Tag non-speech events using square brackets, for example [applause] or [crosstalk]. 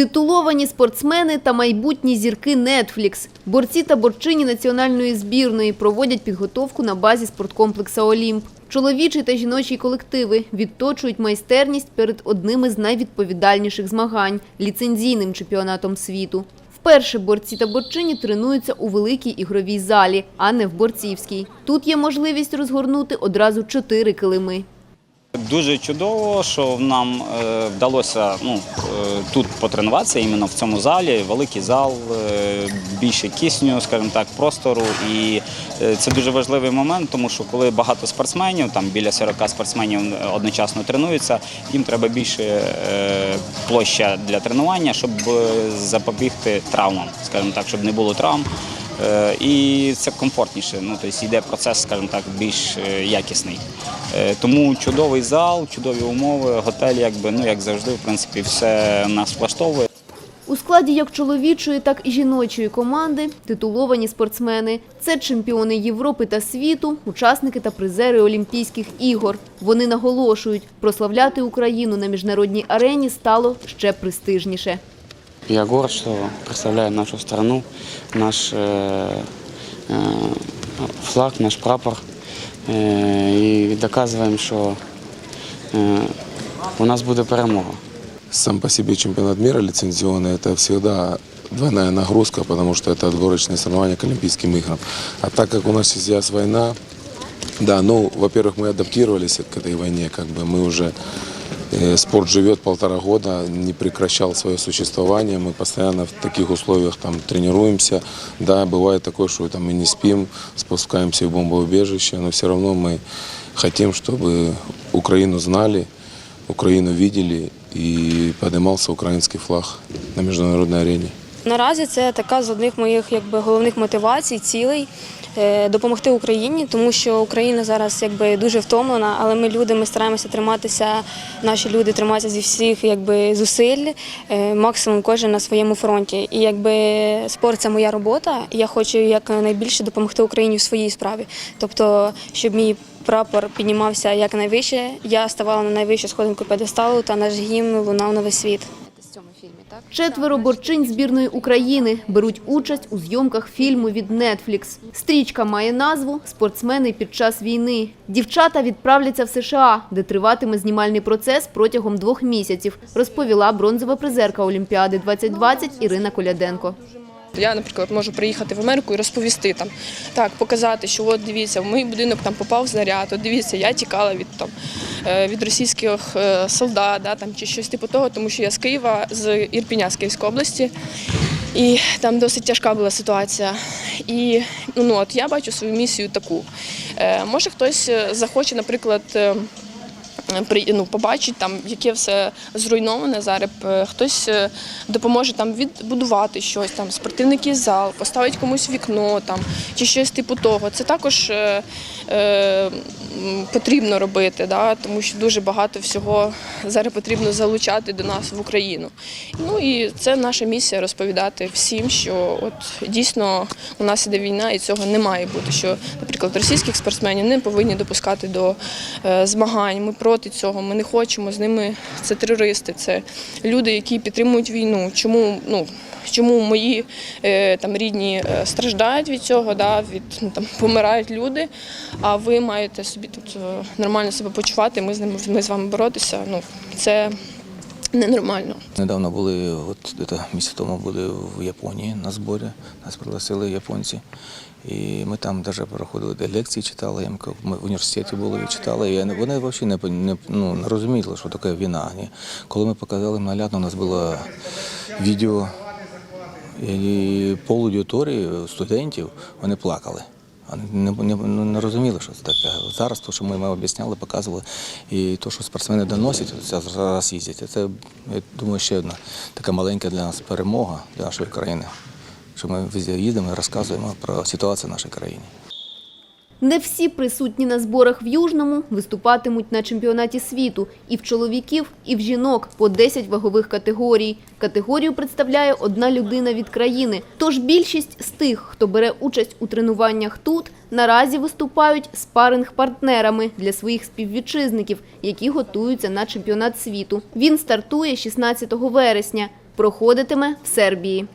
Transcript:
Титуловані спортсмени та майбутні зірки Netflix. Борці та борчині національної збірної проводять підготовку на базі спорткомплекса Олімп. Чоловічий та жіночий колективи відточують майстерність перед одним із найвідповідальніших змагань ліцензійним чемпіонатом світу. Вперше борці та борчині тренуються у великій ігровій залі, а не в борцівській. Тут є можливість розгорнути одразу чотири килими. Дуже чудово, що нам е, вдалося ну, е, тут потренуватися, іменно в цьому залі. Великий зал, е, більше кисню, скажімо так, простору. І це дуже важливий момент, тому що коли багато спортсменів, там біля 40 спортсменів одночасно тренуються, їм треба більше площа для тренування, щоб запобігти травмам, скажімо так, щоб не було травм. І це комфортніше. Ну тобто йде процес, скажімо так, більш якісний. Е, Тому чудовий зал, чудові умови, готель, якби ну як завжди, в принципі, все нас влаштовує. У складі як чоловічої, так і жіночої команди титуловані спортсмени. Це чемпіони Європи та світу, учасники та призери Олімпійських ігор. Вони наголошують, прославляти Україну на міжнародній арені стало ще престижніше. Я горд, что представляю нашу страну, наш э, э, флаг, наш прапор. Э, и доказываем, что э, у нас буде перемога. Сам по себе чемпионат мира лицензионный – это всегда двойная нагрузка, потому что это отборочные соревнования к Олимпийским играм. А так как у нас сейчас война, да, ну, во-первых, мы адаптировались к этой войне, как бы мы уже э, спорт живет полтора года, не прекращал свое существование, мы постоянно в таких условиях там тренируемся. Да, бывает такое, что там мы не спим, спускаемся в бомбоубежище, но все равно мы хотим, чтобы Украину знали, Украину видели и поднимался украинский флаг на международной арене. Наразі це така з одних моїх якби головних мотивацій, цілей е, допомогти Україні, тому що Україна зараз якби дуже втомлена, але ми люди, ми стараємося триматися. Наші люди тримаються зі всіх якби зусиль, е, максимум кожен на своєму фронті. І якби спорт це моя робота, і я хочу якнайбільше допомогти Україні в своїй справі. Тобто, щоб мій прапор піднімався якнайвище, я ставала на найвищу сходинку п'єдесталу та наш гімн лунав на весь світ. Четверо борчинь збірної України беруть участь у зйомках фільму від Netflix. Стрічка має назву Спортсмени під час війни. Дівчата відправляться в США, де триватиме знімальний процес протягом двох місяців, розповіла бронзова призерка Олімпіади 2020 Ірина Коляденко. Я, наприклад, можу приїхати в Америку і розповісти там, так, показати, що от дивіться, в мій будинок там попав снаряд, от дивіться, я тікала від там е, від російських е, солдат, да, там чи щось типу того, тому що я з Києва, з Ірпіня, з Київської області, і там досить тяжка була ситуація. І ну, ну от я бачу свою місію таку. Е, може, хтось е, захоче, наприклад. Ну, побачить там, яке все зруйноване зараз. Е, Хтось е, допоможе там відбудувати щось, там спортивний зал, поставить комусь вікно там чи щось типу того. Це також е, е, потрібно робити, да, тому що дуже багато всього зараз потрібно залучати до нас в Україну. Ну і це наша місія розповідати всім, що от дійсно у нас іде війна, і цього не має бути. Що, наприклад, російських спортсменів не повинні допускати до е, змагань. Ми проти цього. Ми не хочемо з ними. Це терористи, це люди, які підтримують війну. Чому ну? Чому мої е, там рідні е, страждають від цього, да, від ну, там [laughs] помирають люди, а ви маєте собі тут е, нормально себе почувати, ми з ними ми з вами боротися. Ну це ненормально. Недавно були, от місяць тому були в Японії на зборі, нас пригласили японці. І ми там навіть проходили де лекції, читали, ми в університеті були і читали. І вони взагалі не, не, ну, не розуміли, що таке війна. Ні. Коли ми показали наглядно, у нас було відео, і пол аудиторії студентів вони плакали. Не, не, ну, не розуміли, що це таке. Зараз то, що ми об'ясняли, показували, і те, що спортсмени доносять, зараз їздять. Це, я думаю, ще одна така маленька для нас перемога для нашої країни. Що ми їдемо і розказуємо про ситуацію в нашій країні. Не всі присутні на зборах в Южному виступатимуть на чемпіонаті світу і в чоловіків, і в жінок по 10 вагових категорій. Категорію представляє одна людина від країни. Тож більшість з тих, хто бере участь у тренуваннях тут, наразі виступають спаринг-партнерами для своїх співвітчизників, які готуються на чемпіонат світу. Він стартує 16 вересня. проходитиме в Сербії.